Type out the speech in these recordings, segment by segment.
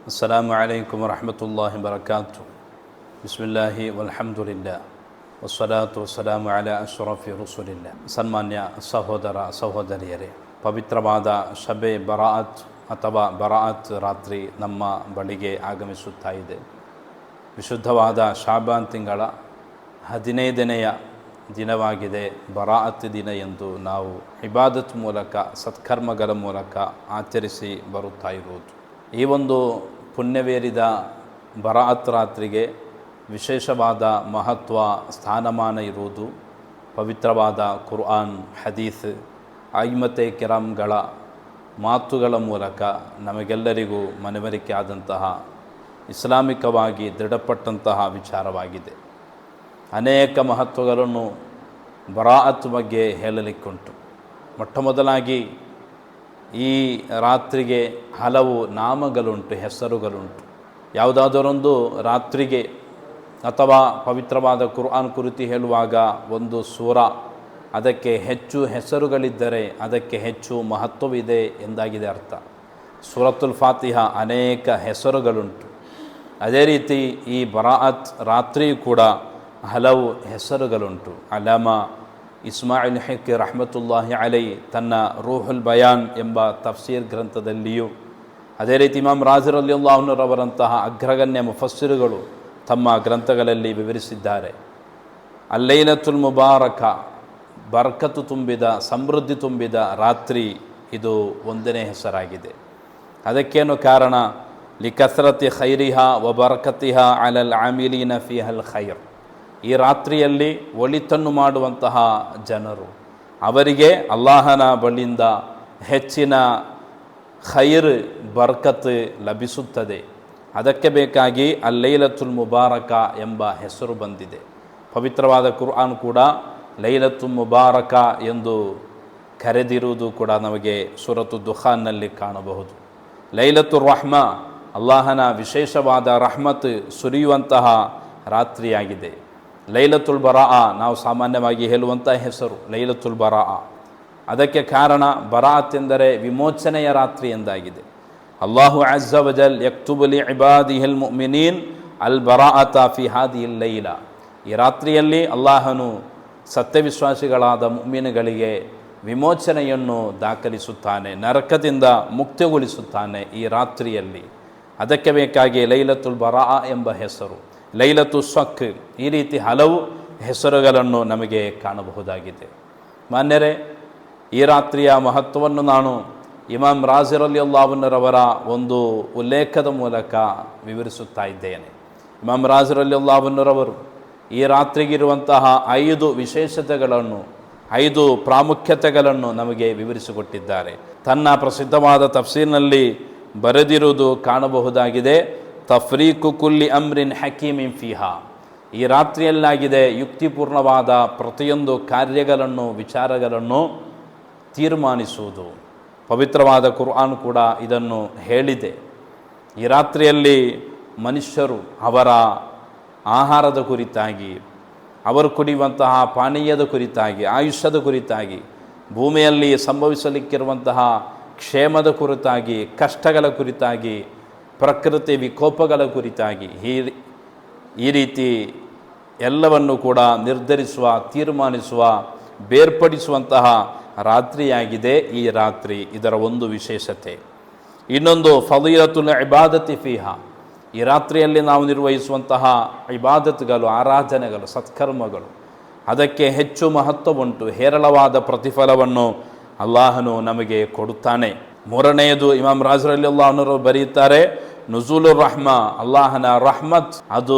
السلام عليكم ورحمة الله وبركاته بسم الله والحمد لله والصلاة والسلام على أشرف رسول الله ಸನ್ಮಾನ್ಯ ಸಹೋದರ ಸಹೋದರಿಯರೇ ಪವಿತ್ರವಾದ ಶಬೆ ಬರಾಅತ್ ಅಥವಾ ಬರಾಅತ್ ರಾತ್ರಿ ನಮ್ಮ ಬಳಿಗೆ ಆಗಮಿಸುತ್ತಾ ಇದೆ ವಿಶುದ್ಧವಾದ ಶಾಬಾನ್ ತಿಂಗಳ ಹದಿನೈದನೆಯ ದಿನವಾಗಿದೆ ಬರಾಅತ್ ದಿನ ಎಂದು ನಾವು ಇಬಾದತ್ ಮೂಲಕ ಸತ್ಕರ್ಮಗಳ ಮೂಲಕ ಆಚರಿಸಿ ಬರುತ್ತಾ ಇರುವುದು ಈ ಒಂದು ಪುಣ್ಯವೇರಿದ ಬರಾತ್ ರಾತ್ರಿಗೆ ವಿಶೇಷವಾದ ಮಹತ್ವ, ಸ್ಥಾನಮಾನ ಇರುವುದು ಪವಿತ್ರವಾದ ಕುರ್ಆನ್, ಹದೀಸ್ ಐಮತೆ ಕಿರಾಮ್ಗಳ ಮಾತುಗಳ ಮೂಲಕ ನಮಗೆಲ್ಲರಿಗೂ ಮನವರಿಕೆ ಆದಂತಹ ಇಸ್ಲಾಮಿಕವಾಗಿ ದೃಢಪಟ್ಟಂತಹ ವಿಚಾರವಾಗಿದೆ. ಅನೇಕ ಮಹತ್ವಗಳನ್ನು ಬರಾಅತ್ ಬಗ್ಗೆ ಹೇಳಲಿಕ್ಕುಂಟು. ಮೊಟ್ಟ ಮೊದಲಾಗಿ ಈ ರಾತ್ರಿಗೆ ಹಲವು ನಾಮಗಳುಂಟು ಹೆಸರುಗಳುಂಟು ಯಾವುದಾದರೊಂದು ರಾತ್ರಿಗೆ ಅಥವಾ ಪವಿತ್ರವಾದ ಕುರ್ಆನ್ ಕುರಿತು ಹೇಳುವಾಗ ಒಂದು ಸೂರ, ಅದಕ್ಕೆ ಹೆಚ್ಚು ಹೆಸರುಗಳಿದ್ದರೆ ಅದಕ್ಕೆ ಹೆಚ್ಚು ಮಹತ್ವವಿದೆ ಎಂದಾಗಿದೆ ಅರ್ಥ. ಸೂರತುಲ್ ಫಾತಿಹ ಅನೇಕ ಹೆಸರುಗಳುಂಟು ಅದೇ ರೀತಿ ಈ ಬರಾಅತ್ ರಾತ್ರಿಯೂ ಕೂಡ ಹಲವು ಹೆಸರುಗಳುಂಟು ಅಲಾಮ ಇಸ್ಮಾಯಿಲ್ ಹೆಕ್ ರಹಮತುಲ್ಲಾಹಿ ಅಲೈ ತನ್ನ ರೂಹುಲ್ ಬಯಾನ್ ಎಂಬ ತಫ್ಸೀರ್ ಗ್ರಂಥದಲ್ಲಿಯೂ, ಅದೇ ರೀತಿ ಇಮಾಮ್ ರಾಜರಲ್ಲಿ ಅಲ್ಲಾಹ್ನವರಂತಹ ಅಗ್ರಗಣ್ಯ ಮುಫಸ್ಸಿರುಗಳು ತಮ್ಮ ಗ್ರಂಥಗಳಲ್ಲಿ ವಿವರಿಸಿದ್ದಾರೆ. ಅಲ್ಲೈನತುಲ್ ಮುಬಾರಕ, ಬರ್ಕತ್ತು ತುಂಬಿದ, ಸಮೃದ್ಧಿ ತುಂಬಿದ ರಾತ್ರಿ ಇದು ಒಂದನೇ ಹೆಸರಾಗಿದೆ. ಅದಕ್ಕೇನು ಕಾರಣ? ಲಿಕಸ್ರತಿ ಖೈರಿಹ ವ ಬರ್ಕತಿಹ ಅಲಲ್ ಆಮಿಲೀನ ಫಿ ಅಲ್ ಖೈರ್. ಈ ರಾತ್ರಿಯಲ್ಲಿ ಒಳಿತನ್ನು ಮಾಡುವಂತಹ ಜನರು. ಅವರಿಗೆ ಅಲ್ಲಾಹನ ಬಳಿಯಿಂದ ಹೆಚ್ಚಿನ ಖೈರ್, ಬರ್ಕತ್ ಲಭಿಸುತ್ತದೆ. ಅದಕ್ಕೆ ಬೇಕಾಗಿ ಅಲ್ಲೈಲತುಲ್ ಮುಬಾರಕ ಎಂಬ ಹೆಸರು ಬಂದಿದೆ. ಪವಿತ್ರವಾದ ಕುರ್ಆನ್ ಕೂಡ ಲೈಲತುಲ್ ಮುಬಾರಕ ಎಂದು ಕರೆದಿರುವುದು ಕೂಡ ನಮಗೆ ಸುರತು ದುಖಾನ್ನಲ್ಲಿ ಕಾಣಬಹುದು. ಲೈಲತುರ್ ರಹ್ಮ, ಅಲ್ಲಾಹನ ವಿಶೇಷವಾದ ರಹ್ಮತ್ ಸುರಿಯುವಂತಹ ರಾತ್ರಿಯಾಗಿದೆ. ಲೈಲತುಲ್ ಬರಾಅ ನಾವು ಸಾಮಾನ್ಯವಾಗಿ ಹೇಳುವಂಥ ಹೆಸರು, ಲೈಲತುಲ್ ಬರಾಅ ಅದಕ್ಕೆ ಕಾರಣ ಬರಾತ್ ಎಂದರೆ ವಿಮೋಚನೆಯ ರಾತ್ರಿ ಎಂದಾಗಿದೆ. ಅಲ್ಲಾಹು ಅಜ್ಜ ವಜಲ್ ಯಕ್ತುಬಲಿ ಇಬಾದಿಹಿಲ್ ಮುಮಿನೀನ್ ಅಲ್ ಬರಾ ಫಿ ಹಾದಿಲ್ ಲೈಲ. ಈ ರಾತ್ರಿಯಲ್ಲಿ ಅಲ್ಲಾಹನು ಸತ್ಯವಿಶ್ವಾಸಿಗಳಾದ ಮುಮ್ಮಿನಗಳಿಗೆ ವಿಮೋಚನೆಯನ್ನು ದಾಖಲಿಸುತ್ತಾನೆ, ನರಕದಿಂದ ಮುಕ್ತಿಗೊಳಿಸುತ್ತಾನೆ ಈ ರಾತ್ರಿಯಲ್ಲಿ. ಅದಕ್ಕೆ ಬೇಕಾಗಿ ಲೈಲತುಲ್ ಬರಾಅ ಎಂಬ ಹೆಸರು. ಲೈಲತು ಸ್ವಕ್ ಈ ರೀತಿ ಹಲವು ಹೆಸರುಗಳನ್ನು ನಮಗೆ ಕಾಣಬಹುದಾಗಿದೆ. ಮಾನ್ಯರೇ, ಈ ರಾತ್ರಿಯ ಮಹತ್ವವನ್ನು ನಾನು ಇಮಾಮ್ ರಾಜಿರಲ್ಲಿ ಅಲ್ಲಾವುನ್ನರವರ ಒಂದು ಉಲ್ಲೇಖದ ಮೂಲಕ ವಿವರಿಸುತ್ತಾ ಇದ್ದೇನೆ. ಇಮಾಮ್ ರಾಜಿರಲ್ಲಿ ಅಲ್ಲಾವುನ್ನರವರು ಈ ರಾತ್ರಿಗಿರುವಂತಹ ಐದು ವಿಶೇಷತೆಗಳನ್ನು, ಐದು ಪ್ರಾಮುಖ್ಯತೆಗಳನ್ನು ನಮಗೆ ವಿವರಿಸಿಕೊಟ್ಟಿದ್ದಾರೆ. ತನ್ನ ಪ್ರಸಿದ್ಧವಾದ ತಫ್ಸೀರ್ನಲ್ಲಿ ಬರೆದಿರುವುದು ಕಾಣಬಹುದಾಗಿದೆ. ತಫ್ರೀಕು ಕುಲ್ಲಿ ಅಮ್ರಿನ್ ಹಕೀಮಿನ್ ಫಿಹಾ. ಈ ರಾತ್ರಿಯಲ್ಲಾಗಿದೆ ಯುಕ್ತಿಪೂರ್ಣವಾದ ಪ್ರತಿಯೊಂದು ಕಾರ್ಯಗಳನ್ನು, ವಿಚಾರಗಳನ್ನು ತೀರ್ಮಾನಿಸುವುದು. ಪವಿತ್ರವಾದ ಕುರ್ಆನ್ ಕೂಡ ಇದನ್ನು ಹೇಳಿದೆ. ಈ ರಾತ್ರಿಯಲ್ಲಿ ಮನುಷ್ಯರು ಅವರ ಆಹಾರದ ಕುರಿತಾಗಿ, ಅವರು ಕುಡಿಯುವಂತಹ ಪಾನೀಯದ ಕುರಿತಾಗಿ, ಆಯುಷ್ಯದ ಕುರಿತಾಗಿ, ಭೂಮಿಯಲ್ಲಿ ಸಂಭವಿಸಲಿಕ್ಕಿರುವಂತಹ ಕ್ಷೇಮದ ಕುರಿತಾಗಿ, ಕಷ್ಟಗಳ ಕುರಿತಾಗಿ ಪ್ರಕೃತಿ ವಿಕೋಪಗಳ ಕುರಿತಾಗಿ ಈ ಈ ರೀತಿ ಎಲ್ಲವನ್ನು ಕೂಡ ನಿರ್ಧರಿಸುವ, ತೀರ್ಮಾನಿಸುವ, ಬೇರ್ಪಡಿಸುವಂತಹ ರಾತ್ರಿಯಾಗಿದೆ ಈ ರಾತ್ರಿ, ಇದರ ಒಂದು ವಿಶೇಷತೆ. ಇನ್ನೊಂದು ಫಲೀರತುಲ್ ಇಬಾದತಿ ಫಿಹಾ. ಈ ರಾತ್ರಿಯಲ್ಲಿ ನಾವು ನಿರ್ವಹಿಸುವಂತಹ ಇಬಾದತ್ಗಳು, ಆರಾಧನೆಗಳು, ಸತ್ಕರ್ಮಗಳು, ಅದಕ್ಕೆ ಹೆಚ್ಚು ಮಹತ್ವವುಂಟು ಹೇರಳವಾದ ಪ್ರತಿಫಲವನ್ನು ಅಲ್ಲಾಹನು ನಮಗೆ ಕೊಡುತ್ತಾನೆ. ಮೂರನೆಯದು, ಇಮಾಮ್ ರಾಜರಲ್ಲಿ ಅಲ್ಲಾಹನರು ಬರೆಯುತ್ತಾರೆ ನುಜೂಲುರ್ ರಹ್ಮ, ಅಲ್ಲಾಹನ ರಹ್ಮತ್ ಅದು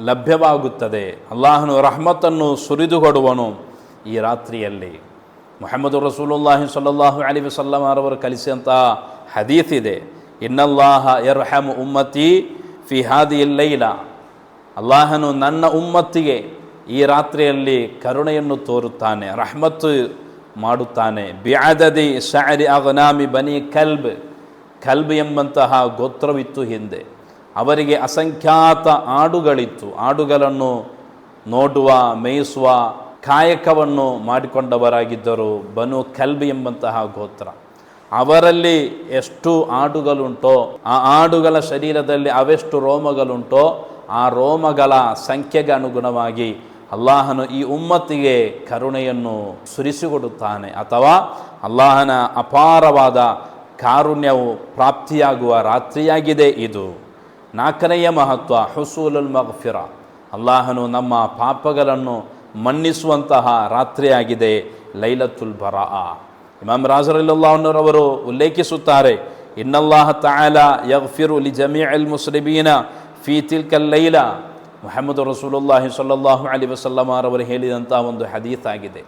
ಲಭ್ಯವಾಗುತ್ತದೆ. ಅಲ್ಲಾಹನು ರಹ್ಮತನ್ನು ಸುರಿದುಗೊಡುವನು ಈ ರಾತ್ರಿಯಲ್ಲಿ. ಮೊಹಮ್ಮದ್ ರಸೂಲುಲ್ಲಾಹಿ ಸಲ್ಲಾಹು ಅಲಿ ವಸಲ್ಲಮರವರು ಕಲಿಸಿದಂತಹ ಹದೀತ್ ಇದೆ. ಇನ್ನಲ್ಲಾಹ ಯರ್ಹಮ್ ಉಮ್ಮತಿ ಫಿ ಹಾದಿ ಇಲ್ಲ ಅಲ್ಲಾಹನು ನನ್ನ ಉಮ್ಮತ್ತಿಗೆ ಈ ರಾತ್ರಿಯಲ್ಲಿ ಕರುಣೆಯನ್ನು ತೋರುತ್ತಾನೆ, ರಹಮತ್ತು ಮಾಡುತ್ತಾನೆ. ಬ್ಯಾದದಿ ಶಾರಿ ಅಗನಾಮಿ ಬನಿ ಕಲ್ಬ್. ಕಲ್ಬ್ ಎಂಬಂತಹ ಗೋತ್ರವಿತ್ತು ಹಿಂದೆ. ಅವರಿಗೆ ಅಸಂಖ್ಯಾತ ಆಡುಗಳಿತ್ತು. ಆಡುಗಳನ್ನು ನೋಡುವ, ಮೇಯಿಸುವ, ಕಾಯಕವನ್ನು ಮಾಡಿಕೊಂಡವರಾಗಿದ್ದರು ಬನು ಕಲ್ಬ್ ಎಂಬಂತಹ ಗೋತ್ರ. ಅವರಲ್ಲಿ ಎಷ್ಟು ಆಡುಗಳುಂಟೋ, ಆ ಆಡುಗಳ ಶರೀರದಲ್ಲಿ ಅವೆಷ್ಟು ರೋಮಗಳುಂಟೋ, ಆ ರೋಮಗಳ ಸಂಖ್ಯೆಗೆ ಅನುಗುಣವಾಗಿ ಅಲ್ಲಾಹನು ಈ ಉಮ್ಮತ್ತಿಗೆ ಕರುಣೆಯನ್ನು ಸುರಿಸಿಕೊಡುತ್ತಾನೆ. ಅಥವಾ ಅಲ್ಲಾಹನ ಅಪಾರವಾದ ಕಾರುಣ್ಯವು ಪ್ರಾಪ್ತಿಯಾಗುವ ರಾತ್ರಿಯಾಗಿದೆ ಇದು. ನಾಲ್ಕನೆಯ ಮಹತ್ವ, ಹುಸೂಲುಲ್ ಮಗ್ಫಿರ. ಅಲ್ಲಾಹನು ನಮ್ಮ ಪಾಪಗಳನ್ನು ಮನ್ನಿಸುವಂತಹ ರಾತ್ರಿಯಾಗಿದೆ, ಲೈಲತುಲ್ ಬರಾ ಇಮಾಮ್ ರಾಜರಲ್ಲವರು ಉಲ್ಲೇಖಿಸುತ್ತಾರೆ, ಇನ್ನಲ್ಲಾಹ ತಾಲ ಯಗ್ಫಿರು ಲಿ ಜಮೀ ಅಲ್ ಮುಸ್ಲಿಮೀನ ಫೀ ತಿಲ್ಕಲ್ ಲೈಲ. ಮೊಹಮ್ಮದ್ ರಸೂಲುಲ್ಲಾಹಿ ಸಲ್ಲಾಹು ಅಲಿ ವಸಲ್ಲಮಾರವರು ಹೇಳಿದಂಥ ಒಂದು ಹದೀತ್ ಆಗಿದೆ.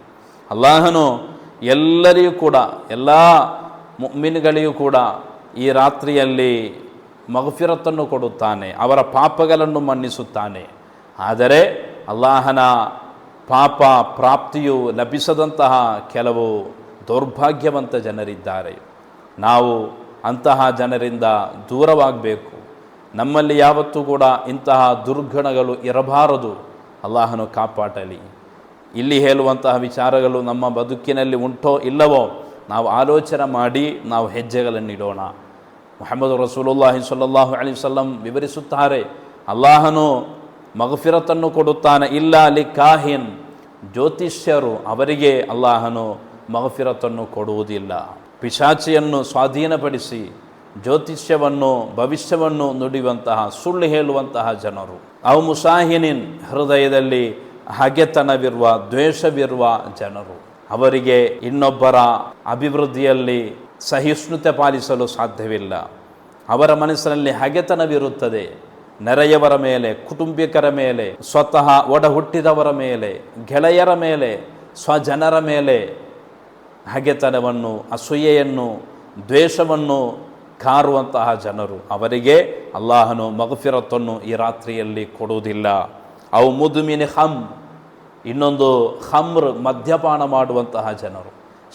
ಅಲ್ಲಾಹನು ಎಲ್ಲರಿಗೂ ಕೂಡ, ಎಲ್ಲ ಮುಮ್ಮಿನ್ಗಳಿಗೂ ಕೂಡ ಈ ರಾತ್ರಿಯಲ್ಲಿ ಮಗಫಿರತ್ತನ್ನು ಕೊಡುತ್ತಾನೆ, ಅವರ ಪಾಪಗಳನ್ನು ಮನ್ನಿಸುತ್ತಾನೆ. ಆದರೆ ಅಲ್ಲಾಹನ ಪಾಪ ಪ್ರಾಪ್ತಿಯು ಲಭಿಸದಂತಹ ಕೆಲವು ದೌರ್ಭಾಗ್ಯವಂತ ಜನರಿದ್ದಾರೆ. ನಾವು ಅಂತಹ ಜನರಿಂದ ದೂರವಾಗಬೇಕು. ನಮ್ಮಲ್ಲಿ ಯಾವತ್ತೂ ಕೂಡ ಇಂತಹ ದುರ್ಗುಣಗಳು ಇರಬಾರದು. ಅಲ್ಲಾಹನು ಕಾಪಾಡಲಿ. ಇಲ್ಲಿ ಹೇಳುವಂತಹ ವಿಚಾರಗಳು ನಮ್ಮ ಬದುಕಿನಲ್ಲಿ ಉಂಟೋ ಇಲ್ಲವೋ ನಾವು ಆಲೋಚನೆ ಮಾಡಿ ನಾವು ಹೆಜ್ಜೆಗಳನ್ನಿಡೋಣ ಮೊಹಮ್ಮದ್ ರಸೂಲುಲ್ಲಾಹಿ ಸಲ್ಲಾಹು ಅಲಿ ವಸಲ್ಲಂ ವಿವರಿಸುತ್ತಾರೆ, ಅಲ್ಲಾಹನು ಮಗಫಿರತನ್ನು ಕೊಡುತ್ತಾನೆ. ಇಲ್ಲ ಅಲಿ ಕಾಹಿನ್, ಜ್ಯೋತಿಷ್ಯರು ಅವರಿಗೆ ಅಲ್ಲಾಹನು ಮಗಫಿರತನ್ನು ಕೊಡುವುದಿಲ್ಲ. ಪಿಶಾಚಿಯನ್ನು ಸ್ವಾಧೀನಪಡಿಸಿ, ಜ್ಯೋತಿಷ್ಯವನ್ನು, ಭವಿಷ್ಯವನ್ನು ನುಡಿಯುವಂತಹ, ಸುಳ್ಳು ಹೇಳುವಂತಹ ಜನರು. ಅವು ಮುಸಾಹಿನಿನ್ ಹೃದಯದಲ್ಲಿ ಹಗೆತನವಿರುವ ದ್ವೇಷವಿರುವ ಜನರು. ಅವರಿಗೆ ಇನ್ನೊಬ್ಬರ ಅಭಿವೃದ್ಧಿಯಲ್ಲಿ ಸಹಿಷ್ಣುತೆ ಪಾಲಿಸಲು ಸಾಧ್ಯವಿಲ್ಲ. ಅವರ ಮನಸ್ಸಿನಲ್ಲಿ ಹಗೆತನವಿರುತ್ತದೆ. ನೆರೆಯವರ ಮೇಲೆ, ಕುಟುಂಬಿಕರ ಮೇಲೆ, ಸ್ವತಃ ಒಡ ಹುಟ್ಟಿದವರ ಮೇಲೆ, ಗೆಳೆಯರ ಮೇಲೆ, ಸ್ವಜನರ ಮೇಲೆ ಹಗೆತನವನ್ನು, ಅಸೂಯೆಯನ್ನು, ದ್ವೇಷವನ್ನು ಕಾರುವಂತಹ ಜನರು ಅವರಿಗೆ ಅಲ್ಲಾಹನು ಮಗಫಿರತ್ತನ್ನು ಈ ರಾತ್ರಿಯಲ್ಲಿ ಕೊಡುವುದಿಲ್ಲ. ಅವು ಮುದುಮಿನ ಹಮ್ ಇನ್ನೊಂದು ಹಮ್ರ್ ಮದ್ಯಪಾನ ಮಾಡುವಂತಹ ಜನರು,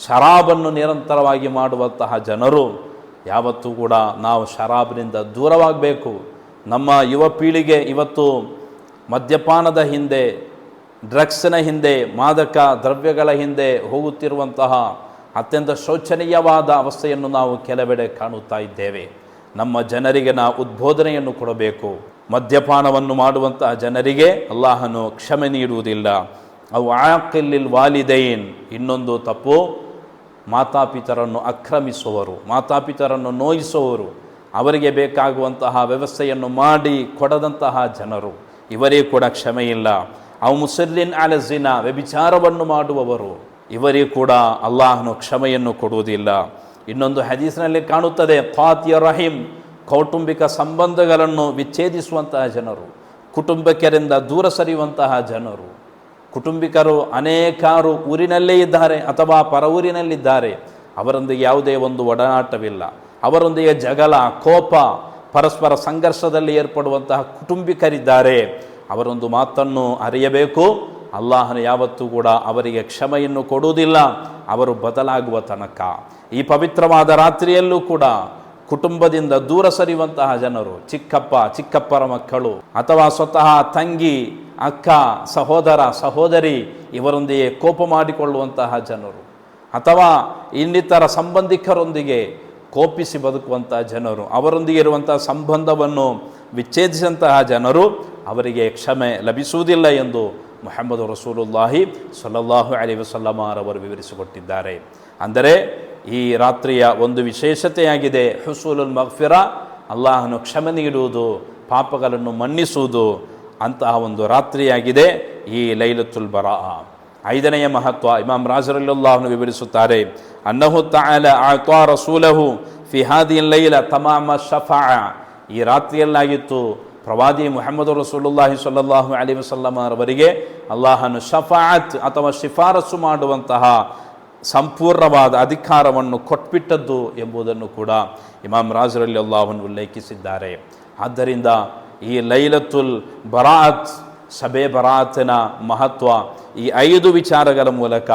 ಶರಾಬನ್ನು ನಿರಂತರವಾಗಿ ಮಾಡುವಂತಹ ಜನರು, ಯಾವತ್ತೂ ಕೂಡ ನಾವು ಶರಾಬ್ನಿಂದ ದೂರವಾಗಬೇಕು. ನಮ್ಮ ಯುವ ಪೀಳಿಗೆ ಇವತ್ತು ಮದ್ಯಪಾನದ ಹಿಂದೆ, ಡ್ರಗ್ಸ್ನ ಹಿಂದೆ, ಮಾದಕ ದ್ರವ್ಯಗಳ ಹಿಂದೆ ಹೋಗುತ್ತಿರುವಂತಹ ಅತ್ಯಂತ ಶೋಚನೀಯವಾದ ಅವಸ್ಥೆಯನ್ನು ನಾವು ಕೆಲವೆಡೆ ಕಾಣುತ್ತಾ ಇದ್ದೇವೆ. ನಮ್ಮ ಜನರಿಗೆ ನಾವು ಉದ್ಬೋಧನೆಯನ್ನು ಕೊಡಬೇಕು. ಮದ್ಯಪಾನವನ್ನು ಮಾಡುವಂತಹ ಜನರಿಗೆ ಅಲ್ಲಾಹನು ಕ್ಷಮೆ ನೀಡುವುದಿಲ್ಲ. ಅವು ಆಕಿಲ್ಲಿಲ್ ವಾಲಿದೈನ್, ಇನ್ನೊಂದು ತಪ್ಪು, ಮಾತಾಪಿತರನ್ನು ಆಕ್ರಮಿಸುವವರು ಮಾತಾಪಿತರನ್ನು ನೋಯಿಸುವವರು ಅವರಿಗೆ ಬೇಕಾಗುವಂತಹ ವ್ಯವಸ್ಥೆಯನ್ನು ಮಾಡಿ ಕೊಡದಂತಹ ಜನರು. ಇವರೇ ಕೂಡ ಕ್ಷಮೆಯಿಲ್ಲ. ಅವು ಮುಸಲ್ಲಿನ್ ಅಲಜಿನ ವ್ಯಭಿಚಾರವನ್ನು ಮಾಡುವವರು. ಇವರೇ ಕೂಡ ಅಲ್ಲಾಹನು ಕ್ಷಮೆಯನ್ನು ಕೊಡುವುದಿಲ್ಲ. ಇನ್ನೊಂದು ಹದೀಸ್ನಲ್ಲಿ ಕಾಣುತ್ತದೆ ಖಾತಿಯ ರಹೀಂ ಕೌಟುಂಬಿಕ ಸಂಬಂಧಗಳನ್ನು ವಿಚ್ಛೇದಿಸುವಂತಹ ಜನರು, ಕುಟುಂಬಕರಿಂದ ದೂರ ಸರಿಯುವಂತಹ ಜನರು, ಕುಟುಂಬಿಕರು ಅನೇಕಾರು ಊರಿನಲ್ಲೇ ಇದ್ದಾರೆ ಅಥವಾ ಪರ ಊರಿನಲ್ಲಿದ್ದಾರೆ ಅವರೊಂದಿಗೆ ಯಾವುದೇ ಒಂದು ಒಡನಾಟವಿಲ್ಲ. ಅವರೊಂದಿಗೆ ಜಗಳ, ಕೋಪ, ಪರಸ್ಪರ ಸಂಘರ್ಷದಲ್ಲಿ ಏರ್ಪಡುವಂತಹ ಕುಟುಂಬಿಕರಿದ್ದಾರೆ. ಅವರೊಂದು ಮಾತನ್ನು ಅರಿಯಬೇಕು. ಅಲ್ಲಾಹನು ಯಾವತ್ತೂ ಕೂಡ ಅವರಿಗೆ ಕ್ಷಮೆಯನ್ನು ಕೊಡುವುದಿಲ್ಲ. ಅವರು ಬದಲಾಗುವ ತನಕ. ಈ ಪವಿತ್ರವಾದ ರಾತ್ರಿಯಲ್ಲೂ ಕೂಡ ಕುಟುಂಬದಿಂದ ದೂರ ಸರಿಯುವಂತಹ ಜನರು, ಚಿಕ್ಕಪ್ಪ, ಚಿಕ್ಕಪ್ಪರ ಮಕ್ಕಳು, ಅಥವಾ ಸ್ವತಃ ತಂಗಿ, ಅಕ್ಕ, ಸಹೋದರ, ಸಹೋದರಿ, ಇವರೊಂದಿಗೆ ಕೋಪ ಮಾಡಿಕೊಳ್ಳುವಂತಹ ಜನರು, ಅಥವಾ ಇನ್ನಿತರ ಸಂಬಂಧಿಕರೊಂದಿಗೆ ಕೋಪಿಸಿ ಬದುಕುವಂತಹ ಜನರು, ಅವರೊಂದಿಗೆ ಇರುವಂತಹ ಸಂಬಂಧವನ್ನು ವಿಚ್ಛೇದಿಸಿದಂತಹ ಜನರು ಅವರಿಗೆ ಕ್ಷಮೆ ಲಭಿಸುವುದಿಲ್ಲ ಎಂದು ಮೊಹಮ್ಮದ್ ರಸೂಲುಲ್ಲಾಹಿ ಸಲ್ಲಲ್ಲಾಹು ಅಲಿ ವಸಲ್ಲಮಾರವರು ವಿವರಿಸಿಕೊಟ್ಟಿದ್ದಾರೆ. ಅಂದರೆ ಈ ರಾತ್ರಿಯ ಒಂದು ವಿಶೇಷತೆಯಾಗಿದೆ. ಹುಸೂಲುಲ್ ಮಗ್ಫಿರ, ಅಲ್ಲಾಹನು ಕ್ಷಮೆ ನೀಡುವುದು, ಪಾಪಗಳನ್ನು ಮನ್ನಿಸುವುದು ಅಂತಹ ಒಂದು ರಾತ್ರಿಯಾಗಿದೆ ಈ ಲೈಲತುಲ್ ಬರಾ ಐದನೆಯ ಮಹತ್ವ ಇಮಾಮ್ ರಾಜರಲ್ಲಾಹನು ವಿವರಿಸುತ್ತಾರೆ, ಅನ್ನಹು ತಾಲ ಆತ್ವಾ ರಸೂಲಹು ಫಿಹಾದಿ ಲೈಲ ತಮಾಮ ಶಫಾ. ಈ ರಾತ್ರಿಯಲ್ಲಾಗಿತ್ತು ಪ್ರವಾದಿ ಮುಹಮ್ಮದ್ ರಸೂಲುಲ್ಲಾಹಿ ಸಲ್ಲಾಹು ಅಲಿ ವಸಲ್ಲಮರವರಿಗೆ, ಅಲ್ಲಾಹನು ಶಫಾತ್ ಅಥವಾ ಶಿಫಾರಸು ಮಾಡುವಂತಹ ಸಂಪೂರ್ಣವಾದ ಅಧಿಕಾರವನ್ನು ಕೊಟ್ಬಿಟ್ಟದ್ದು ಎಂಬುದನ್ನು ಕೂಡ ಇಮಾಮ್ ರಾಜರಲ್ಲಿ ಅಲ್ಲಾಹನ್ನು ಉಲ್ಲೇಖಿಸಿದ್ದಾರೆ. ಆದ್ದರಿಂದ ಈ ಲೈಲತುಲ್ ಬರಾತ್ ಸಬೆ ಬರಾತನ ಮಹತ್ವ ಈ ಐದು ವಿಚಾರಗಳ ಮೂಲಕ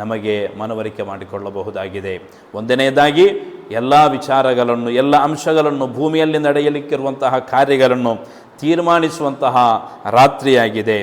ನಮಗೆ ಮನವರಿಕೆ ಮಾಡಿಕೊಳ್ಳಬಹುದಾಗಿದೆ. ಒಂದನೆಯದಾಗಿ, ಎಲ್ಲ ವಿಚಾರಗಳನ್ನು, ಎಲ್ಲ ಅಂಶಗಳನ್ನು ಭೂಮಿಯಲ್ಲಿ ನಡೆಯಲಿಕ್ಕಿರುವಂತಹ ಕಾರ್ಯಗಳನ್ನು ತೀರ್ಮಾನಿಸುವಂತಹ ರಾತ್ರಿಯಾಗಿದೆ.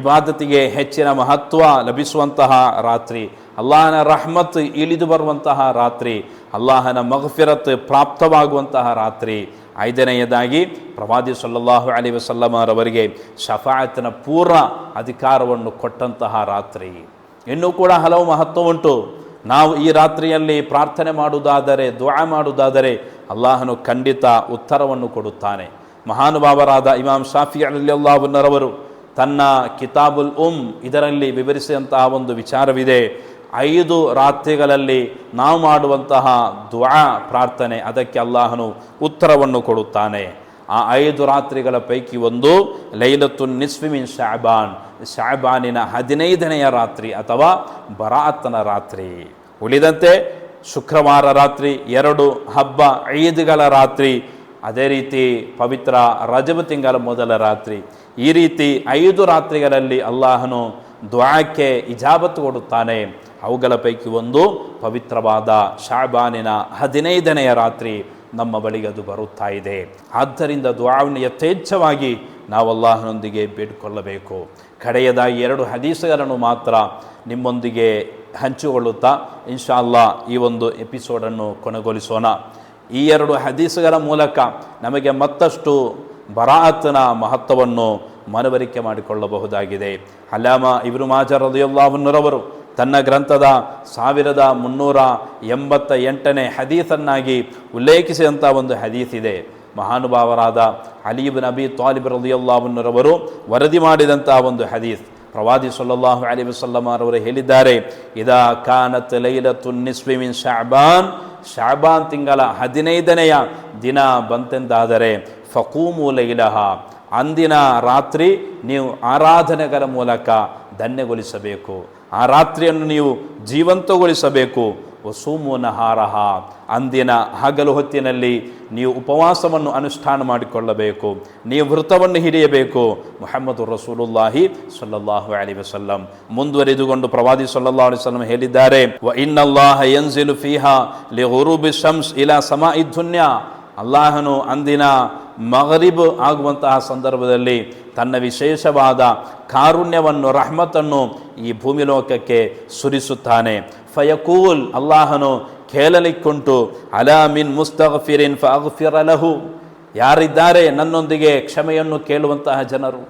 ಇಬಾದತಿಗೆ ಹೆಚ್ಚಿನ ಮಹತ್ವ ಲಭಿಸುವಂತಹ ರಾತ್ರಿ, ಅಲ್ಲಾಹನ ರಹಮತ್ ಇಳಿದು ಬರುವಂತಹ ರಾತ್ರಿ, ಅಲ್ಲಾಹನ ಮಗಫಿರತ್ ಪ್ರಾಪ್ತವಾಗುವಂತಹ ರಾತ್ರಿ ಐದನೆಯದಾಗಿ ಪ್ರವಾದಿ ಸಲ್ಲಲ್ಲಾಹು ಅಲಿ ವಸಲ್ಲಮರವರಿಗೆ ಶಫಾಯತನ ಪೂರ್ಣ ಅಧಿಕಾರವನ್ನು ಕೊಟ್ಟಂತಹ ರಾತ್ರಿ. ಇನ್ನೂ ಕೂಡ ಹಲವು ಮಹತ್ವ ಉಂಟು. ನಾವು ಈ ರಾತ್ರಿಯಲ್ಲಿ ಪ್ರಾರ್ಥನೆ ಮಾಡುವುದಾದರೆ, ದ್ವಾ ಮಾಡುವುದಾದರೆ ಅಲ್ಲಾಹನು ಖಂಡಿತ ಉತ್ತರವನ್ನು ಕೊಡುತ್ತಾನೆ. ಮಹಾನುಭಾವರಾದ ಇಮಾಮ್ ಶಾಫಿ ಅಲ್ಲಿಯಲ್ಲಾವುನ್ನರವರು ತನ್ನ ಕಿತಾಬುಲ್ ಉಮ್ ಇದರಲ್ಲಿ ವಿವರಿಸಿದಂತಹ ಒಂದು ವಿಚಾರವಿದೆ. ಐದು ರಾತ್ರಿಗಳಲ್ಲಿ ನಾವು ಮಾಡುವಂತಹ ದ್ವಾ ಪ್ರಾರ್ಥನೆ, ಅದಕ್ಕೆ ಅಲ್ಲಾಹನು ಉತ್ತರವನ್ನು ಕೊಡುತ್ತಾನೆ. ಆ ಐದು ರಾತ್ರಿಗಳ ಪೈಕಿ ಒಂದು ಲೈಲತ್ತು ನಿಸ್ವಿಮಿನ್ ಶಾಬಾನ್, ಶಾಬಾನಿನ ಹದಿನೈದನೆಯ ರಾತ್ರಿ ಅಥವಾ ಬರಾತನ ರಾತ್ರಿ. ಉಳಿದಂತೆ ಶುಕ್ರವಾರ ರಾತ್ರಿ, ಎರಡು ಹಬ್ಬ ಐದುಗಳ ರಾತ್ರಿ, ಅದೇ ರೀತಿ ಪವಿತ್ರ ರಜಬ ತಿಂಗಳ ಮೊದಲ ರಾತ್ರಿ. ಈ ರೀತಿ ಐದು ರಾತ್ರಿಗಳಲ್ಲಿ ಅಲ್ಲಾಹನು ದ್ವಾಕ್ಕೆ ಇಜಾಬತ್ತು ಕೊಡುತ್ತಾನೆ. ಅವುಗಳ ಪೈಕಿ ಒಂದು ಪವಿತ್ರವಾದ ಶಾಬಾನಿನ ಹದಿನೈದನೆಯ ರಾತ್ರಿ ನಮ್ಮ ಬಳಿಗೆ ಅದು ಬರುತ್ತಾ ಇದೆ. ಆದ್ದರಿಂದ ದುಆವನ್ನು ಯಥೇಚ್ಛವಾಗಿ ನಾವು ಅಲ್ಲಾಹನೊಂದಿಗೆ ಬೇಡಿಕೊಳ್ಳಬೇಕು. ಕಡೆಯದಾಗಿ ಎರಡು ಹದೀಸಗಳನ್ನು ಮಾತ್ರ ನಿಮ್ಮೊಂದಿಗೆ ಹಂಚಿಕೊಳ್ಳುತ್ತಾ ಇನ್ಶಾ ಅಲ್ಲಾ ಈ ಒಂದು ಎಪಿಸೋಡನ್ನು ಕೊನೆಗೊಳಿಸೋಣ. ಈ ಎರಡು ಹದೀಸಗಳ ಮೂಲಕ ನಮಗೆ ಮತ್ತಷ್ಟು ಬರಾತನ ಮಹತ್ವವನ್ನು ಮನವರಿಕೆ ಮಾಡಿಕೊಳ್ಳಬಹುದಾಗಿದೆ. ಅಲ್ಲಾಮ ಇಬ್ರು ಮಾಜರ್ ರದಿಯುಲ್ಲಾಹನ್ನರವರು ತನ್ನ ಗ್ರಂಥದ ಸಾವಿರದ ಮುನ್ನೂರ ಎಂಬತ್ತ ಎಂಟನೇ ಹದೀಸನ್ನಾಗಿ ಉಲ್ಲೇಖಿಸಿದಂಥ ಒಂದು ಹದೀಸ್ ಇದೆ ಮಹಾನುಭಾವರಾದ ಅಲೀಬ್ ನಬಿ ತಾಲಿಬ್ ರದಿಯುಲ್ಲಾಹನ್ನರವರು ವರದಿ ಮಾಡಿದಂಥ ಒಂದು ಹದೀಸ್. ಪ್ರವಾದಿ ಸಲ್ಲಲ್ಲಾಹು ಅಲಿ ವಸಲ್ಲಮಾರವರು ಹೇಳಿದ್ದಾರೆ, ಇದಾ ಕಾನತ್ ಲೈಲತು ನಿಸ್ವಿಮಿನ್ ಶಾಬಾನ್ ಶಾಬಾನ್ ತಿಂಗಳ ಹದಿನೈದನೆಯ ದಿನ ಬಂತೆಂದಾದರೆ, ಫಕೂಮು ಲೈಲಹ ಅಂದಿನ ರಾತ್ರಿ ನೀವು ಆರಾಧನೆಗಳ ಮೂಲಕ ಧನ್ಯಗೊಳಿಸಬೇಕು. ಆ ರಾತ್ರಿಯನ್ನು ನೀವು ಜೀವಂತಗೊಳಿಸಬೇಕು. ವಸೂಮು ನಹಾರಹ ಅಂದಿನ ಹಗಲು ಹೊತ್ತಿನಲ್ಲಿ ನೀವು ಉಪವಾಸವನ್ನು ಅನುಷ್ಠಾನ ಮಾಡಿಕೊಳ್ಳಬೇಕು. ನೀವು ವೃತವನ್ನು ಹಿಡಿಯಬೇಕು. ಮೊಹಮ್ಮದ್ ರಸೂಲುಲ್ಲಾಹಿ ಸಲ್ಲಲ್ಲಾಹು ಅಲಿ ವಸಲ್ಲಂ. ಮುಂದುವರಿದುಕೊಂಡು ಪ್ರವಾದಿ ಸಲ್ಲಲ್ಲಾಹು ಅಲಿ ವಸಲ್ಲಂ ಹೇಳಿದ್ದಾರೆ ವ ಇನ್ನಲ್ಲಾಹ ಯನ್ಸಿಲು ಫೀಹಾ ಲಿ ಶಮ್ಸ್ ಇಲಾ ಸಮಾ ಇದ್ದುನ್ಯ ಅಲ್ಲಾಹನು ಅಂದಿನ ಮಗರಿಬ್ ಆಗುವಂತಹ ಸಂದರ್ಭದಲ್ಲಿ ತನ್ನ ವಿಶೇಷವಾದ ಕಾರುಣ್ಯವನ್ನು, ರಹಮತನ್ನು ಈ ಭೂಮಿ ಲೋಕಕ್ಕೆ ಸುರಿಸುತ್ತಾನೆ. ಫಯಕೂಲ್, ಅಲ್ಲಾಹನು ಕೇಳಲಿಕ್ಕುಂಟು, ಅಲಾ ಮಿನ್ ಮುಸ್ತಫಿರಿನ್ ಅಲಹು ಯಾರಿದ್ದಾರೆ? ನನ್ನೊಂದಿಗೆ ಕ್ಷಮೆಯನ್ನು ಕೇಳುವಂತಹ ಜನರು.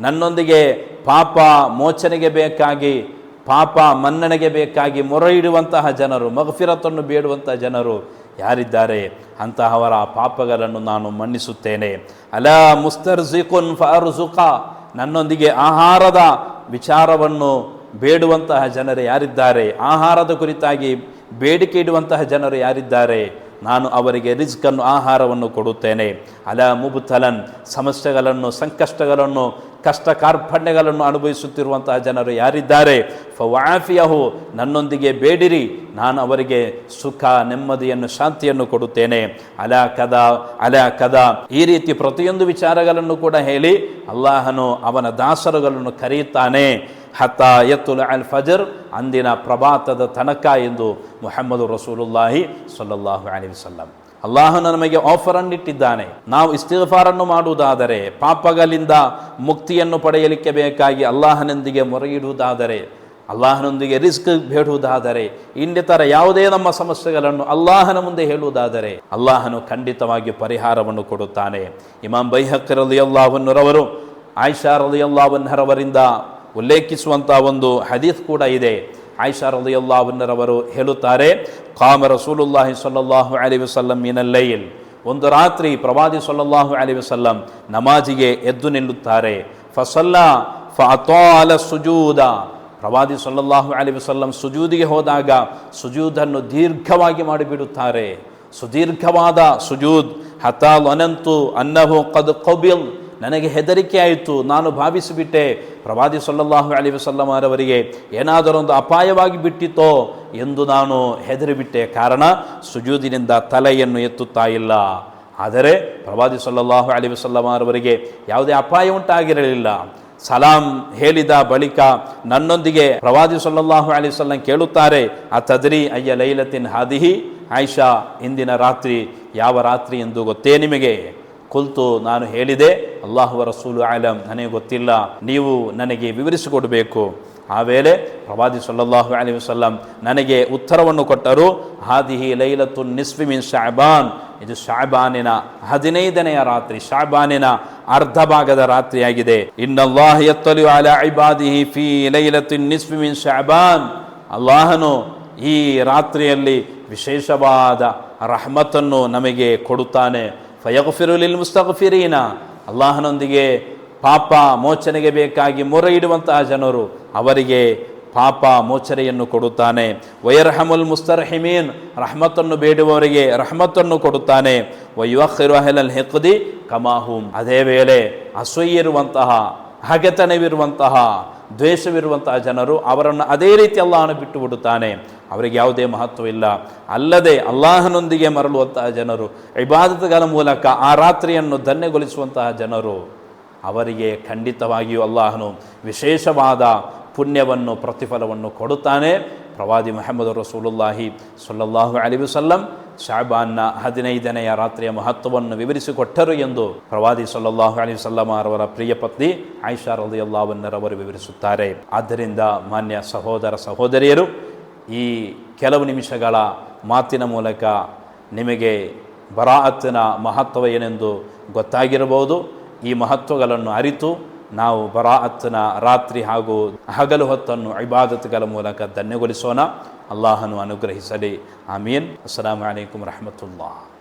ನನ್ನೊಂದಿಗೆ ಪಾಪ ಮೋಚನೆಗೆ ಬೇಕಾಗಿ, ಪಾಪ ಮನ್ನಣೆಗೆ ಬೇಕಾಗಿ ಮೊರೆ ಇಡುವಂತಹ ಜನರು, ಮಗಫಿರತನ್ನು ಬೇಡುವಂತಹ ಜನರು. ಯಾರಿದ್ದಾರೆ? ಅಂತಹವರ ಪಾಪಗಳನ್ನು ನಾನು ಮನ್ನಿಸುತ್ತೇನೆ. ಅಲ ಮುಸ್ತರ್ಜಿಕುನ್ ಫಾರುಜುಕ ನನ್ನೊಂದಿಗೆ ಆಹಾರದ ವಿಚಾರವನ್ನು ಬೇಡುವಂತಹ ಜನರು ಯಾರಿದ್ದಾರೆ? ಆಹಾರದ ಕುರಿತಾಗಿ ಬೇಡಿಕೆ ಇಡುವಂತಹ ಜನರು ಯಾರಿದ್ದಾರೆ? ನಾನು ಅವರಿಗೆ ರಿಜ್ಕನ್ನು, ಆಹಾರವನ್ನು ಕೊಡುತ್ತೇನೆ. ಅಲ ಮುಬುತಲನ್, ಸಮಸ್ಯೆಗಳನ್ನು, ಸಂಕಷ್ಟಗಳನ್ನು ಕಷ್ಟ ಕಾರ್ಪಣ್ಯಗಳನ್ನು ಅನುಭವಿಸುತ್ತಿರುವಂತಹ ಜನರು ಯಾರಿದ್ದಾರೆ? ಫವಾಫಿಯಹು, ನನ್ನೊಂದಿಗೆ ಬೇಡಿರಿ. ನಾನು ಅವರಿಗೆ ಸುಖ, ನೆಮ್ಮದಿಯನ್ನು, ಶಾಂತಿಯನ್ನು ಕೊಡುತ್ತೇನೆ. ಅಲ ಕದ ಅಲ ಕದ. ಈ ರೀತಿ ಪ್ರತಿಯೊಂದು ವಿಚಾರಗಳನ್ನು ಕೂಡ ಹೇಳಿ, ಅಲ್ಲಾಹನು ಅವನ ದಾಸರುಗಳನ್ನು ಕರೆಯುತ್ತಾನೆ. ಹತ್ತ ಎತ್ತುಲ ಅಲ್ ಫಜರ್, ಅಂದಿನ ಪ್ರಭಾತದ ತನಕ ಎಂದು ಮುಹಮ್ಮದು ರಸೂಲುಲ್ಲಾಹಿ ಸಲ್ಲಲ್ಲಾಹು ಅಲಿ ವಸಲ್ಲಂ. ಅಲ್ಲಾಹನು ನಮಗೆ ಆಫರನ್ನು ಇಟ್ಟಿದ್ದಾನೆ ನಾವು ಇಸ್ತಿಫಾರನ್ನು ಮಾಡುವುದಾದರೆ, ಪಾಪಗಳಿಂದ ಮುಕ್ತಿಯನ್ನು ಪಡೆಯಲಿಕ್ಕೆ ಬೇಕಾಗಿ ಅಲ್ಲಾಹನೊಂದಿಗೆ ಮೊರೆಯಿಡುವುದಾದರೆ, ಅಲ್ಲಾಹನೊಂದಿಗೆ ರಿಸ್ಕ್ ಬೇಡುವುದಾದರೆ, ಇನ್ನಿತರ ಯಾವುದೇ ನಮ್ಮ ಸಮಸ್ಯೆಗಳನ್ನು ಅಲ್ಲಾಹನ ಮುಂದೆ ಹೇಳುವುದಾದರೆ, ಅಲ್ಲಾಹನು ಖಂಡಿತವಾಗಿ ಪರಿಹಾರವನ್ನು ಕೊಡುತ್ತಾನೆ. ಇಮಾಮ್ ಬೈಹಕ್ಕರಲ್ಲಿ ಅಲ್ಲಾಹನ್ನರವರು ಆಯ್ಷಾ ರಲಿಯಲ್ಲಾವನ್ನರವರಿಂದ ಉಲ್ಲೇಖಿಸುವಂಥ ಒಂದು ಹದೀಸ್ ಕೂಡ ಇದೆ. ಆಯ್ಷಾ ರಲಿಯಲ್ಲಾವನ್ನರವರು ಹೇಳುತ್ತಾರೆ, ಕಾಮ ರಸೂಲುಲ್ಲಾಹಿ ಸಲ್ಲಲ್ಲಾಹು ಅಲಿ ವಸಲ್ಲಂ ಮಿನಲ್ಲೈಲ್ ಒಂದು ರಾತ್ರಿ ಪ್ರವಾದಿ ಸಲ್ಲಲ್ಲಾಹು ಅಲಿ ವಸಲ್ಲಂ ನಮಾಜಿಗೆ ಎದ್ದು ನಿಲ್ಲುತ್ತಾರೆ. ಫಸಲ್ಲ ಫಾಲ ಸುಜೂದ. ಪ್ರವಾದಿ ಸಲ್ಲಲ್ಲಾಹು ಅಲಿ ವಸಲ್ಲಂ ಸುಜೂದಿಗೆ ಹೋದಾಗ ಸುಜೂದನ್ನು ದೀರ್ಘವಾಗಿ ಮಾಡಿಬಿಡುತ್ತಾರೆ. ಸುದೀರ್ಘವಾದ ಸುಜೂದ್, ಹತಾಲ್ ಅನಂತು ಅನ್ನಹು ಕದ್ ಕಬಿಲ್. ನನಗೆ ಹೆದರಿಕೆ ಆಯಿತು, ನಾನು ಭಾವಿಸಿಬಿಟ್ಟೆ. ಪ್ರವಾದಿ ಸಲ್ಲಲ್ಲಾಹು ಅಲಿ ವಸಲ್ಲಮರವರಿಗೆ, ಏನಾದರೊಂದು ಅಪಾಯವಾಗಿ ಬಿಟ್ಟಿತೋ ಎಂದು ನಾನು ಹೆದರಿಬಿಟ್ಟೆ. ಕಾರಣ, ಸುಜೂದಿನಿಂದ ತಲೆಯನ್ನು ಎತ್ತುತ್ತಾ ಇಲ್ಲ. ಆದರೆ, ಪ್ರವಾದಿ ಸಲ್ಲಲ್ಲಾಹು ಅಲಿ ವಸಲ್ಲಮರವರಿಗೆ ಯಾವುದೇ ಅಪಾಯ ಉಂಟಾಗಿರಲಿಲ್ಲ. ಸಲಾಂ ಹೇಳಿದ ಬಳಿಕ ನನ್ನೊಂದಿಗೆ ಪ್ರವಾದಿ ಸಲ್ಲಲ್ಲಾಹು ಅಲಿ ವಸಲ್ಲಂ ಕೇಳುತ್ತಾರೆ ಆ ತದ್ರಿ ಅಯ್ಯ ಲೈಲತಿನ್ ಹಾದಿಹಿ? ಆಯಿಷಾ, ಇಂದಿನ ರಾತ್ರಿ, ಯಾವ ರಾತ್ರಿ ಎಂದು ಗೊತ್ತೇ ನಿಮಗೆ? ಕುಲ್ತು ನಾನು ಹೇಳಿದೆ ಅಲ್ಲಾಹುವ ರಸೂಲು ಆಲಂ ನನಗೆ ಗೊತ್ತಿಲ್ಲ, ನೀವು ನನಗೆ ವಿವರಿಸಿಕೊಡಬೇಕು. ಆ ವೇಳೆ ಪ್ರವಾದಿ ಸಲ್ಲಲ್ಲಾಹು ಅಲಿ ವಸಲ್ಲಂ ನನಗೆ ಉತ್ತರವನ್ನು ಕೊಟ್ಟರು, ಹಾದಿಹಿ ಲೈಲತ್ತು ನಿಸ್ವಿ ಮಿನ್ ಶಾಬಾನ್. ಇದು ಶಾಬಾನಿನ ಹದಿನೈದನೆಯ ರಾತ್ರಿ, ಶಾಬಾನಿನ ಅರ್ಧ ಭಾಗದ ರಾತ್ರಿಯಾಗಿದೆ. ಇನ್ನಲ್ಲಾಹ ಎತ್ತಲು ಅಲ ಐಬಾದಿಹಿ ಫಿ ಲೈಲತ್ತು ನಿಸ್ಫಿ ಮಿನ್ ಶಾಬಾನ್. ಅಲ್ಲಾಹನು ಈ ರಾತ್ರಿಯಲ್ಲಿ ವಿಶೇಷವಾದ ರಹಮತನ್ನು ನಮಗೆ ಕೊಡುತ್ತಾನೆ. ಫಯಗಫಿರುಲಿಲ್ ಮುಸ್ತಗಫಿರೀನ ಅಲ್ಲಾಹನೊಂದಿಗೆ ಪಾಪ ಮೋಚನೆಗೆ ಬೇಕಾಗಿ ಮೊರೆ ಇಡುವಂತಹ ಜನರು ಅವರಿಗೆ ಪಾಪ ಮೋಚನೆಯನ್ನು ಕೊಡುತ್ತಾನೆ. ವೈರ್ಹಮುಲ್ ಮುಸ್ತರ್ಹಿಮೀನ್ ರಹಮತನ್ನು ಬೇಡುವವರಿಗೆ ರಹಮತನ್ನು ಕೊಡುತ್ತಾನೆ. ವಯುವಖಿರು ಅಹಲಲ್ ಹೆಕ್ದಿ ಕಮಾಹೂಮ್ ಅದೇ ವೇಳೆ ಅಸೂಯಿರುವಂತಹ ಹಗೆತನವಿರುವಂತಹ, ದ್ವೇಷವಿರುವಂತಹ ಜನರು ಅವರನ್ನು ಅದೇ ರೀತಿ ಅಲ್ಲಾಹನು ಬಿಟ್ಟು ಬಿಡುತ್ತಾನೆ. ಅವರಿಗೆ ಯಾವುದೇ ಮಹತ್ವವಿಲ್ಲ ಅಲ್ಲದೆ ಅಲ್ಲಾಹನೊಂದಿಗೆ ಮರಳುವಂತಹ ಜನರು, ಇಬಾದತ್ಗಳ ಮೂಲಕ ಆ ರಾತ್ರಿಯನ್ನು ಧನ್ಯಗೊಳಿಸುವಂತಹ ಜನರು, ಅವರಿಗೆ ಖಂಡಿತವಾಗಿಯೂ ಅಲ್ಲಾಹನು ವಿಶೇಷವಾದ ಪುಣ್ಯವನ್ನು, ಪ್ರತಿಫಲವನ್ನು ಕೊಡುತ್ತಾನೆ. ಪ್ರವಾದಿ ಮೊಹಮ್ಮದ್ ರಸೂಲುಲ್ಲಾಹಿ ಸಲ್ಲಲ್ಲಾಹು ಅಲಿ ವಸಲ್ಲಂ ಶಾಬಾನ್ನ ಹದಿನೈದನೆಯ ರಾತ್ರಿಯ ಮಹತ್ವವನ್ನು ವಿವರಿಸಿಕೊಟ್ಟರು ಎಂದು ಪ್ರವಾದಿ ಸಲ್ಲಲ್ಲಾಹು ಅಲಿ ಸಲ್ಲಮಾರವರ ಪ್ರಿಯ ಪತ್ನಿ ಆಯಿಷಾ ರದಿಯಲ್ಲಾವನ್ನರವರು ವಿವರಿಸುತ್ತಾರೆ. ಆದ್ದರಿಂದ ಮಾನ್ಯ ಸಹೋದರ ಸಹೋದರಿಯರು, ಈ ಕೆಲವು ನಿಮಿಷಗಳ ಮಾತಿನ ಮೂಲಕ ನಿಮಗೆ ಬರಾಅತ್ತಿನ ಮಹತ್ವ ಏನೆಂದು ಗೊತ್ತಾಗಿರಬಹುದು. ಈ ಮಹತ್ವಗಳನ್ನು ಅರಿತು ನಾವು ಬರಾಅತ್ತಿನ ರಾತ್ರಿ ಹಾಗೂ ಹಗಲು ಹೊತ್ತನ್ನು ಇಬಾದತ್ಗಳ ಮೂಲಕ ಧನ್ಯಗೊಳಿಸೋಣ. الله أنو أنو غريه سلي آمين السلام عليكم ورحمة الله